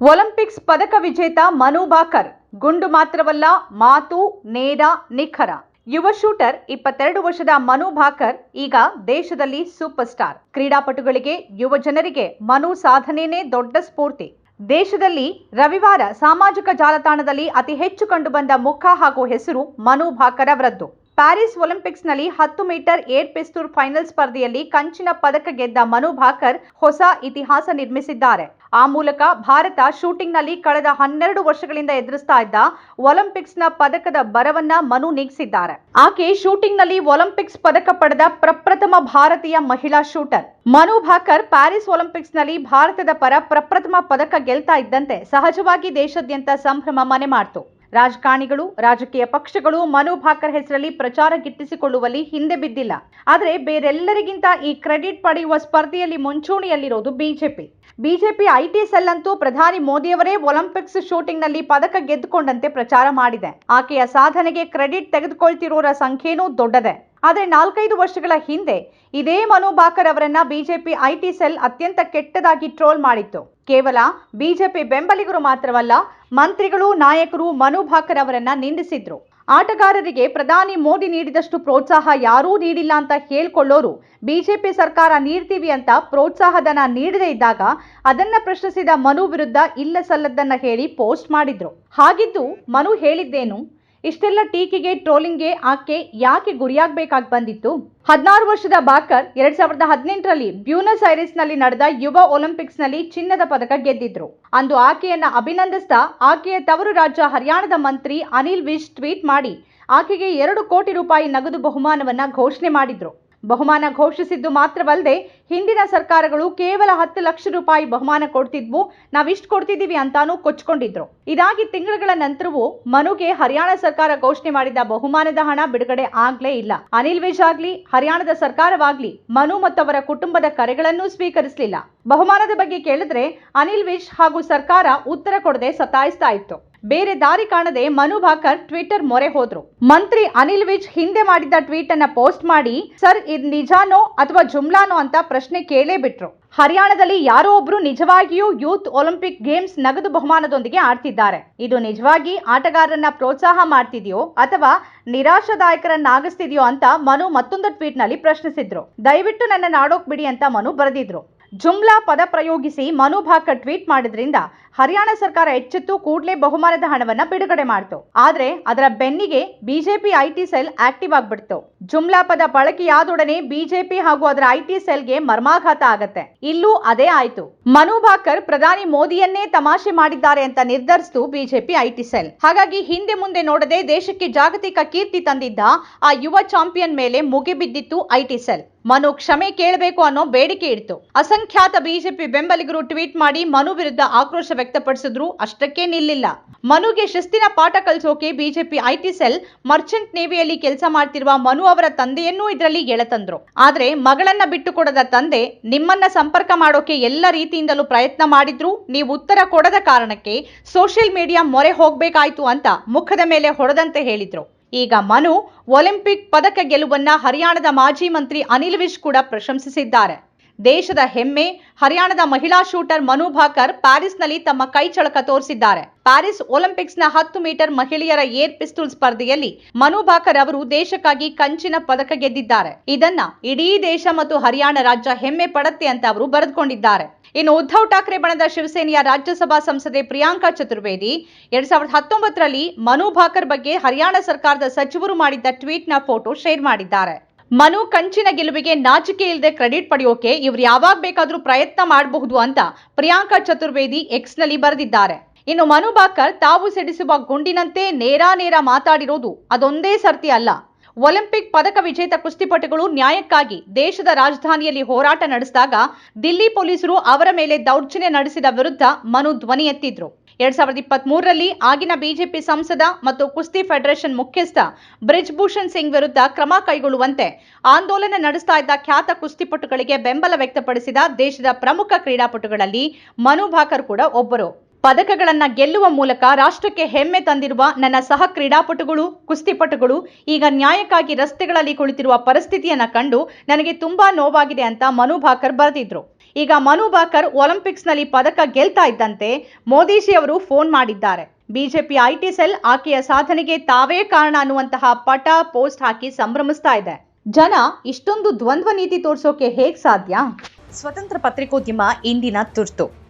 Olympics ಪದಕ ವಿಜೇತ ಮನು ಭಾಕರ್, ಗುಂಡು ಮಾತ್ರವಲ್ಲ, ಮಾತು, ನೇರ, ನಿಖರ. ಯುವ ಶೂಟರ್ ಇಪ್ಪತ್ತೆರಡು ವರ್ಷದ ಮನು ಭಾಕರ್ ಈಗ ದೇಶದಲ್ಲಿ ಸೂಪರ್ ಸ್ಟಾರ್ ಕ್ರೀಡಾಪಟುಗಳಿಗೆ, ಯುವ ಜನರಿಗೆ ಮನು ಸಾಧನೆನೇ ದೊಡ್ಡ ಸ್ಫೂರ್ತಿ. ದೇಶದಲ್ಲಿ ರವಿವಾರ ಸಾಮಾಜಿಕ ಜಾಲತಾಣದಲ್ಲಿ ಅತಿ ಹೆಚ್ಚು ಕಂಡುಬಂದ ಮುಖ ಹಾಗೂ ಹೆಸರು ಮನು ಭಾಕರ್ ಅವರದ್ದು ಪ್ಯಾರಿಸ್ ಒಲಿಂಪಿಕ್ಸ್ನಲ್ಲಿ ಹತ್ತು ಮೀಟರ್ ಏರ್ ಪಿಸ್ತೂರ್ ಫೈನಲ್ ಸ್ಪರ್ಧೆಯಲ್ಲಿ ಕಂಚಿನ ಪದಕ ಗೆದ್ದ ಮನು ಭಾಕರ್ ಹೊಸ ಇತಿಹಾಸ ನಿರ್ಮಿಸಿದ್ದಾರೆ. ಆ ಮೂಲಕ ಭಾರತ ಶೂಟಿಂಗ್ನಲ್ಲಿ ಕಳೆದ ಹನ್ನೆರಡು ವರ್ಷಗಳಿಂದ ಎದುರಿಸ್ತಾ ಇದ್ದ ಒಲಿಂಪಿಕ್ಸ್ನ ಪದಕದ ಬರವನ್ನ ಮನು ನೀಗಿಸಿದ್ದಾರೆ. ಆಕೆ ಶೂಟಿಂಗ್ನಲ್ಲಿ ಒಲಿಂಪಿಕ್ಸ್ ಪದಕ ಪಡೆದ ಪ್ರಪ್ರಥಮ ಭಾರತೀಯ ಮಹಿಳಾ ಶೂಟರ್. ಮನು ಭಾಕರ್ ಪ್ಯಾರಿಸ್ ಒಲಿಂಪಿಕ್ಸ್ನಲ್ಲಿ ಭಾರತದ ಪರ ಪ್ರಪ್ರಥಮ ಪದಕ ಗೆಲ್ತಾ ಇದ್ದಂತೆ ಸಹಜವಾಗಿ ದೇಶಾದ್ಯಂತ ಸಂಭ್ರಮ ಮನೆ ಮಾಡ್ತು. ರಾಜಕಾರಣಿಗಳು, ರಾಜಕೀಯ ಪಕ್ಷಗಳು ಮನು ಭಾಕರ್ ಹೆಸರಲ್ಲಿ ಪ್ರಚಾರ ಗಿಟ್ಟಿಸಿಕೊಳ್ಳುವಲ್ಲಿ ಹಿಂದೆ ಬಿದ್ದಿಲ್ಲ. ಆದರೆ ಬೇರೆಲ್ಲರಿಗಿಂತ ಈ ಕ್ರೆಡಿಟ್ ಪಡೆಯುವ ಸ್ಪರ್ಧೆಯಲ್ಲಿ ಮುಂಚೂಣಿಯಲ್ಲಿರೋದು ಬಿಜೆಪಿ. ಬಿಜೆಪಿ ಐಟಿ ಸೆಲ್ ಅಂತೂ ಪ್ರಧಾನಿ ಮೋದಿಯವರೇ ಒಲಿಂಪಿಕ್ಸ್ ಶೂಟಿಂಗ್ನಲ್ಲಿ ಪದಕ ಗೆದ್ದುಕೊಂಡಂತೆ ಪ್ರಚಾರ ಮಾಡಿದೆ. ಆಕೆಯ ಸಾಧನೆಗೆ ಕ್ರೆಡಿಟ್ ತೆಗೆದುಕೊಳ್ತಿರೋರ ಸಂಖ್ಯೆನೂ ದೊಡ್ಡದೆ. ಆದರೆ ನಾಲ್ಕೈದು ವರ್ಷಗಳ ಹಿಂದೆ ಇದೇ ಮನು ಭಾಕರ್ ಅವರನ್ನ ಬಿಜೆಪಿ ಐಟಿ ಸೆಲ್ ಅತ್ಯಂತ ಕೆಟ್ಟದಾಗಿ ಟ್ರೋಲ್ ಮಾಡಿತ್ತು. ಕೇವಲ ಬಿಜೆಪಿ ಬೆಂಬಲಿಗರು ಮಾತ್ರವಲ್ಲ, ಮಂತ್ರಿಗಳು ನಾಯಕರು ಮನು ಭಾಕರ್ ಅವರನ್ನ ನಿಂದಿಸಿದ್ರು. ಆಟಗಾರರಿಗೆ ಪ್ರಧಾನಿ ಮೋದಿ ನೀಡಿದಷ್ಟು ಪ್ರೋತ್ಸಾಹ ಯಾರೂ ನೀಡಿಲ್ಲ ಅಂತ ಹೇಳ್ಕೊಳ್ಳೋರು ಬಿಜೆಪಿ ಸರ್ಕಾರ ನೀಡ್ತೀವಿ ಅಂತ ಪ್ರೋತ್ಸಾಹಧನ ನೀಡದೇ ಇದ್ದಾಗ ಅದನ್ನ ಪ್ರಶ್ನಿಸಿದ ಮನು ವಿರುದ್ಧ ಇಲ್ಲ ಸಲ್ಲದ್ದನ್ನ ಹೇಳಿ ಪೋಸ್ಟ್ ಮಾಡಿದ್ರು. ಹಾಗಿದ್ದು ಮನು ಹೇಳಿದ್ದೇನು? ಇಷ್ಟೆಲ್ಲ ಟೀಕೆಗೆ, ಟ್ರೋಲಿಂಗ್ಗೆ ಆಕೆ ಯಾಕೆ ಗುರಿಯಾಗಬೇಕಾಗಿ ಬಂದಿತ್ತು? ಹದಿನಾರು ವರ್ಷದ ಬಾಕರ್ ಎರಡ್ ಸಾವಿರದ ಹದಿನೆಂಟರಲ್ಲಿ ಬ್ಯೂನಸ್ ಐರಿಸ್ನಲ್ಲಿ ನಡೆದ ಯುವ ಒಲಿಂಪಿಕ್ಸ್ನಲ್ಲಿ ಚಿನ್ನದ ಪದಕ ಗೆದ್ದಿದ್ರು. ಅಂದು ಆಕೆಯನ್ನ ಅಭಿನಂದಿಸ್ತಾ ಆಕೆಯ ತವರು ರಾಜ್ಯ ಹರಿಯಾಣದ ಮಂತ್ರಿ ಅನಿಲ್ ವಿಜ್ ಟ್ವೀಟ್ ಮಾಡಿ ಆಕೆಗೆ ಎರಡು ಕೋಟಿ ರೂಪಾಯಿ ನಗದು ಬಹುಮಾನವನ್ನ ಘೋಷಣೆ ಮಾಡಿದ್ರು. ಬಹುಮಾನ ಘೋಷಿಸಿದ್ದು ಮಾತ್ರವಲ್ಲದೆ ಹಿಂದಿನ ಸರ್ಕಾರಗಳು ಕೇವಲ ಹತ್ತು ಲಕ್ಷ ರೂಪಾಯಿ ಬಹುಮಾನ ಕೊಡ್ತಿದ್ವು, ನಾವಿಷ್ಟು ಕೊಡ್ತಿದ್ದೀವಿ ಅಂತಾನೂ ಕೊಚ್ಕೊಂಡಿದ್ರು. ಇದಾಗಿ ತಿಂಗಳುಗಳ ನಂತರವೂ ಮನುಗೆ ಹರಿಯಾಣ ಸರ್ಕಾರ ಘೋಷಣೆ ಮಾಡಿದ ಬಹುಮಾನದ ಹಣ ಬಿಡುಗಡೆ ಆಗ್ಲೇ ಇಲ್ಲ. ಅನಿಲ್ ವಿಜ್ ಆಗ್ಲಿ, ಹರಿಯಾಣದ ಸರ್ಕಾರವಾಗ್ಲಿ, ಮನು ಮತ್ತು ಅವರ ಕುಟುಂಬದ ಕರೆಗಳನ್ನೂ ಸ್ವೀಕರಿಸಲಿಲ್ಲ. ಬಹುಮಾನದ ಬಗ್ಗೆ ಕೇಳಿದ್ರೆ ಅನಿಲ್ ವಿಜ್ ಹಾಗೂ ಸರ್ಕಾರ ಉತ್ತರ ಕೊಡದೆ ಸತಾಯಿಸ್ತಾ ಇತ್ತು. ಬೇರೆ ದಾರಿ ಕಾಣದೆ ಮನು ಭಾಕರ್ ಟ್ವಿಟರ್ ಮೊರೆ ಹೋದ್ರು. ಮಂತ್ರಿ ಅನಿಲ್ ವಿಜ್ ಹಿಂದೆ ಮಾಡಿದ್ದ ಟ್ವೀಟ್ ಅನ್ನ ಪೋಸ್ಟ್ ಮಾಡಿ, ಸರ್, ಇದು ನಿಜಾನೋ ಅಥವಾ ಜುಮ್ಲಾನೋ ಅಂತ ಪ್ರಶ್ನೆ ಕೇಳೇ ಬಿಟ್ರು. ಹರಿಯಾಣದಲ್ಲಿ ಯಾರೋ ಒಬ್ರು ನಿಜವಾಗಿಯೂ ಯೂತ್ ಒಲಿಂಪಿಕ್ ಗೇಮ್ಸ್ ನಗದು ಬಹುಮಾನದೊಂದಿಗೆ ಆಡ್ತಿದ್ದಾರೆ. ಇದು ನಿಜವಾಗಿ ಆಟಗಾರರನ್ನ ಪ್ರೋತ್ಸಾಹ ಮಾಡ್ತಿದೆಯೋ ಅಥವಾ ನಿರಾಶಾದಾಯಕರನ್ನಾಗಿಸ್ತಿದೆಯೋ ಅಂತ ಮನು ಮತ್ತೊಂದು ಟ್ವೀಟ್ನಲ್ಲಿ ಪ್ರಶ್ನಿಸಿದ್ರು. ದಯವಿಟ್ಟು ನನ್ನ ನಾಡೋಕ್ ಬಿಡಿ ಅಂತ ಮನು ಬರೆದಿದ್ರು. ಜುಮ್ಲಾ ಪದ ಪ್ರಯೋಗಿಸಿ ಮನು ಭಾಕರ್ ಟ್ವೀಟ್ ಮಾಡಿದ್ರಿಂದ ಹರಿಯಾಣ ಸರ್ಕಾರ ಎಚ್ಚೆತ್ತು ಕೂಡಲೇ ಬಹುಮಾನದ ಹಣವನ್ನ ಬಿಡುಗಡೆ ಮಾಡ್ತು. ಆದ್ರೆ ಅದರ ಬೆನ್ನಿಗೆ ಬಿಜೆಪಿ ಐಟಿ ಸೆಲ್ ಆಕ್ಟಿವ್ ಆಗ್ಬಿಡ್ತು. ಜುಮ್ಲಾ ಪದ ಬಳಕೆಯಾದೊಡನೆ ಬಿಜೆಪಿ ಹಾಗೂ ಅದರ ಐಟಿ ಸೆಲ್ಗೆ ಮರ್ಮಾಘಾತ ಆಗತ್ತೆ. ಇಲ್ಲೂ ಅದೇ ಆಯ್ತು. ಮನು ಭಾಕರ್ ಪ್ರಧಾನಿ ಮೋದಿಯನ್ನೇ ತಮಾಷೆ ಮಾಡಿದ್ದಾರೆ ಅಂತ ನಿರ್ಧರಿಸಿತು ಬಿಜೆಪಿ ಐಟಿ ಸೆಲ್. ಹಾಗಾಗಿ ಹಿಂದೆ ಮುಂದೆ ನೋಡದೆ ದೇಶಕ್ಕೆ ಜಾಗತಿಕ ಕೀರ್ತಿ ತಂದಿದ್ದ ಆ ಯುವ ಚಾಂಪಿಯನ್ ಮೇಲೆ ಮುಗಿಬಿದ್ದಿತ್ತು ಐಟಿ ಸೆಲ್. ಮನು ಕ್ಷಮೆ ಕೇಳಬೇಕು ಅನ್ನೋ ಬೇಡಿಕೆ ಇಡ್ತು. ಅಸಂಖ್ಯಾತ ಬಿಜೆಪಿ ಬೆಂಬಲಿಗರು ಟ್ವೀಟ್ ಮಾಡಿ ಮನು ವಿರುದ್ಧ ಆಕ್ರೋಶ ವ್ಯಕ್ತಪಡಿಸಿದ್ರು ಅಷ್ಟಕ್ಕೆ ನಿಲ್ಲಿಲ್ಲ. ಮನುಗೆ ಶಿಸ್ತಿನ ಪಾಠ ಕಲಿಸೋಕೆ ಬಿಜೆಪಿ ಐಟಿ ಸೆಲ್, ಮರ್ಚೆಂಟ್ ನೇವಿಯಲ್ಲಿ ಕೆಲಸ ಮಾಡ್ತಿರುವ ಮನು ಅವರ ತಂದೆಯನ್ನು ಇದರಲ್ಲಿ ಎಳೆತಂದ್ರು. ಆದ್ರೆ ಮಗಳನ್ನ ಬಿಟ್ಟುಕೊಡದ ತಂದೆ ನಿಮ್ಮನ್ನ ಸಂಪರ್ಕ ಮಾಡೋಕೆ ಎಲ್ಲ ರೀತಿಯಿಂದಲೂ ಪ್ರಯತ್ನ ಮಾಡಿದ್ರು ನೀವು ಉತ್ತರ ಕೊಡದ ಕಾರಣಕ್ಕೆ ಸೋಷಿಯಲ್ ಮೀಡಿಯಾ ಮೊರೆ ಹೋಗ್ಬೇಕಾಯ್ತು ಅಂತ ಮುಖದ ಮೇಲೆ ಹೊಡೆದಂತೆ ಹೇಳಿದ್ರು. ಈಗ ಮನು ಒಲಿಂಪಿಕ್ ಪದಕ ಗೆಲುವನ್ನ ಹರಿಯಾಣದ ಮಾಜಿ ಮಂತ್ರಿ ಅನಿಲ್ ವಿಶ್ ಕೂಡ ಪ್ರಶಂಸಿಸಿದ್ದಾರೆ. ದೇಶದ ಹೆಮ್ಮೆ. ಹರಿಯಾಣದ ಮಹಿಳಾ ಶೂಟರ್ ಮನು ಭಾಕರ್ ಪ್ಯಾರಿಸ್ನಲ್ಲಿ ತಮ್ಮ ಕೈಚಳಕ ತೋರಿಸಿದ್ದಾರೆ. ಪ್ಯಾರಿಸ್ ಒಲಿಂಪಿಕ್ಸ್ನ ಹತ್ತು ಮೀಟರ್ ಮಹಿಳೆಯರ ಏರ್ ಪಿಸ್ತೂಲ್ ಸ್ಪರ್ಧೆಯಲ್ಲಿ ಮನು ಭಾಕರ್ ಅವರು ದೇಶಕ್ಕಾಗಿ ಕಂಚಿನ ಪದಕ ಗೆದ್ದಿದ್ದಾರೆ. ಇದನ್ನ ಇಡೀ ದೇಶ ಮತ್ತು ಹರಿಯಾಣ ರಾಜ್ಯ ಹೆಮ್ಮೆ ಪಡತ್ತೆ ಅಂತ ಅವರು ಬರೆದುಕೊಂಡಿದ್ದಾರೆ. ಇನ್ನು ಉದ್ಧವ್ ಠಾಕ್ರೆ ಬಣದ ಶಿವಸೇನೆಯ ರಾಜ್ಯಸಭಾ ಸಂಸದೆ ಪ್ರಿಯಾಂಕಾ ಚತುರ್ವೇದಿ ಎರಡ್ ಸಾವಿರದ ಹತ್ತೊಂಬತ್ತರಲ್ಲಿ ಮನು ಭಾಕರ್ ಬಗ್ಗೆ ಹರಿಯಾಣ ಸರ್ಕಾರದ ಸಚಿವರು ಮಾಡಿದ್ದ ಟ್ವೀಟ್ನ ಫೋಟೋ ಶೇರ್ ಮಾಡಿದ್ದಾರೆ. ಮನು ಕಂಚಿನ ಗೆಲುವಿಗೆ ನಾಚಿಕೆ ಇಲ್ಲದೆ ಕ್ರೆಡಿಟ್ ಪಡೆಯೋಕೆ ಇವ್ರು ಯಾವಾಗ ಬೇಕಾದರೂ ಪ್ರಯತ್ನ ಮಾಡಬಹುದು ಅಂತ ಪ್ರಿಯಾಂಕಾ ಚತುರ್ವೇದಿ ಎಕ್ಸ್ನಲ್ಲಿ ಬರೆದಿದ್ದಾರೆ. ಇನ್ನು ಮನು ಬಾಕರ್ ತಾವು ಸಿಡಿಸುವ ಗುಂಡಿನಂತೆ ನೇರ ನೇರ ಮಾತಾಡಿರೋದು ಅದೊಂದೇ ಸರ್ತಿ ಅಲ್ಲ. ಒಲಿಂಪಿಕ್ ಪದಕ ವಿಜೇತ ಕುಸ್ತಿಪಟುಗಳು ನ್ಯಾಯಕ್ಕಾಗಿ ದೇಶದ ರಾಜಧಾನಿಯಲ್ಲಿ ಹೋರಾಟ ನಡೆಸಿದಾಗ ದಿಲ್ಲಿ ಪೊಲೀಸರು ಅವರ ಮೇಲೆ ದೌರ್ಜನ್ಯ ನಡೆಸಿದ ವಿರುದ್ಧ ಮನು ಧ್ವನಿ ಎತ್ತಿದ್ರು. ಎರಡ್ ಸಾವಿರದ ಇಪ್ಪತ್ತ್ ಮೂರರಲ್ಲಿ ಆಗಿನ ಬಿಜೆಪಿ ಸಂಸದ ಮತ್ತು ಕುಸ್ತಿ ಫೆಡರೇಷನ್ ಮುಖ್ಯಸ್ಥ ಬ್ರಿಜ್ಭೂಷಣ್ ಸಿಂಗ್ ವಿರುದ್ಧ ಕ್ರಮ ಕೈಗೊಳ್ಳುವಂತೆ ಆಂದೋಲನ ನಡೆಸ್ತಾ ಇದ್ದ ಖ್ಯಾತ ಕುಸ್ತಿಪಟುಗಳಿಗೆ ಬೆಂಬಲ ವ್ಯಕ್ತಪಡಿಸಿದ ದೇಶದ ಪ್ರಮುಖ ಕ್ರೀಡಾಪಟುಗಳಲ್ಲಿ ಮನು ಭಾಕರ್ ಕೂಡ ಒಬ್ಬರು. ಪದಕಗಳನ್ನ ಗೆಲ್ಲುವ ಮೂಲಕ ರಾಷ್ಟ್ರಕ್ಕೆ ಹೆಮ್ಮೆ ತಂದಿರುವ ನನ್ನ ಸಹ ಕ್ರೀಡಾಪಟುಗಳು, ಕುಸ್ತಿಪಟುಗಳು, ಈಗ ನ್ಯಾಯಕ್ಕಾಗಿ ರಸ್ತೆಗಳಲ್ಲಿ ಕುಳಿತಿರುವ ಪರಿಸ್ಥಿತಿಯನ್ನ ಕಂಡು ನನಗೆ ತುಂಬಾ ನೋವಾಗಿದೆ ಅಂತ ಮನು ಭಾಕರ್ ಬರೆದಿದ್ರು. ಈಗ ಮನು ಭಾಕರ್ ಒಲಿಂಪಿಕ್ಸ್ನಲ್ಲಿ ಪದಕ ಗೆಲ್ತಾ ಇದ್ದಂತೆ ಮೋದಿಜಿ ಅವರು ಫೋನ್ ಮಾಡಿದ್ದಾರೆ. ಬಿಜೆಪಿ ಐಟಿ ಸೆಲ್ ಆಕೆಯ ಸಾಧನೆಗೆ ತಾವೇ ಕಾರಣ ಅನ್ನುವಂತಹ ಪಟ ಪೋಸ್ಟ್ ಹಾಕಿ ಸಂಭ್ರಮಿಸ್ತಾ ಇದೆ. ಜನ ಇಷ್ಟೊಂದು ದ್ವಂದ್ವ ನೀತಿ ತೋರ್ಸೋಕೆ ಹೇಗ್ ಸಾಧ್ಯ? ಸ್ವತಂತ್ರ ಪತ್ರಿಕೋದ್ಯಮ ಇಂದಿನ ತುರ್ತು.